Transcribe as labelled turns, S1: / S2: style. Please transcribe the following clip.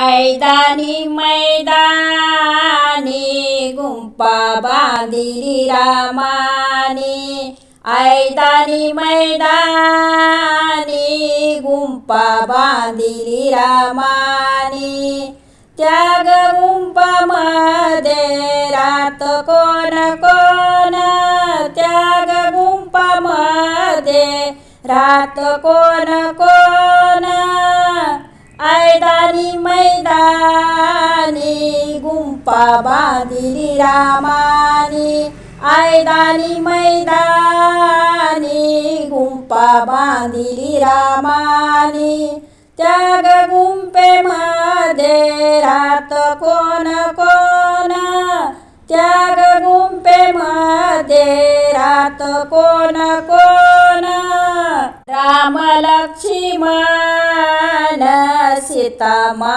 S1: ऐदानी मैदानी गुंपा बांधिली रामानी. ऐदानी मैदानी गुंपा बांधिली रामानी. त्याग गुंपामध्ये रात कोण कोण? त्याग गुंपामध्ये रात कोण कोण? गुंपा बांधिली रामानी आयदानी मैदानी गुंपा बांधिली रामानी. त्याग गुंपेमध्ये रात कोण कोण? त्याग गुंपेमध्ये रात कोण कोण? राम लक्ष्मण सीता मा